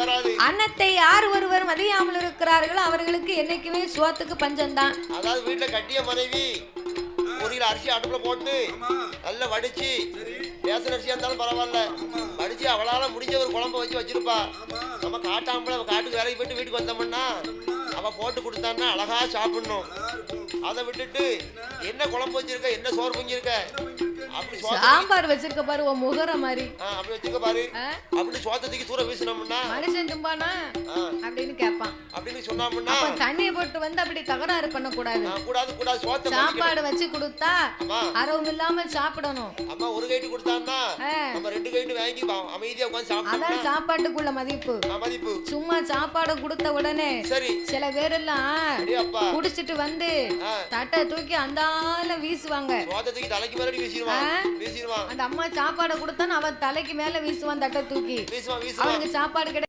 வராது. அன்னத்தை யார் ஒருவர் மதியாமல் இருக்கிறார்களோ அவர்களுக்கு என்னைக்குமே சோத்துக்கு பஞ்சம்தான். அதாவது வீட்டுல கட்டிய மனைவி ஒரு கிலோ அரிசி அடுப்புல போட்டு நல்லா வடிச்சு ரேஷன் அரிசியா இருந்தாலும் பரவாயில்ல. வடிச்சு அவளால முடிஞ்ச ஒரு குழம்பு வச்சு வச்சிருப்பா. நம்ம காட்டாம்பளை காட்டுக்கு வேலைக்கு போயிட்டு வீட்டுக்கு வந்தோம்னா அவ போட்டு கொடுத்தான்னா அழகா சாப்பிடணும். அதை விட்டுட்டு என்ன குழம்பு வச்சிருக்க என்ன சோறு பொங்கியிருக்க சாம்பார் வச்சிருக்க பாரு உன் முகர மாதிரி. அப்படி வச்சுக்க பாரு? அப்படி சோத்தத்துக்கு தூர வீசினோம்னா மனுஷன் தும்பானா? அப்படின்னு கேட்பான் அப்படின்னு சொன்னோம்னா அப்ப தண்ணியை போட்டு வந்து அப்படி தகராறு ஆ, கூடாது கூடாது. சோத்த மதிக்கணும். சாப்பாடு வச்சு கொடுத்தா அரவும் இல்லாம சாப்பிடணும். அம்மா ஒரு கைட்டு கொடுத்தான்னா ரெண்டு கைட்டு வாங்கி அமைதியா உட்காந்து அதான் சாப்பிட்டோம்னா சாப்பாட்டுக்குள்ள மதிப்பு. மதிப்பு. சும்மா சாப்பாடு கொடுத்த உடனே சரி. சில அடே அப்பா. குடிச்சிட்டு வந்து. தட்டை தூக்கி அந்தால வீசுவாங்க. சோத்தத்துக்கு தலைக்கு மேலடி வீசிடுவான்? வீசிடுவான் அந்த அம்மா சாப்பாடை கொடுத்தான்னு அவன் தலைக்கு மேல வீசுவான் தட்டை தூக்கி. வீசுவான் வீசுவான். சாப்பாடு கிடை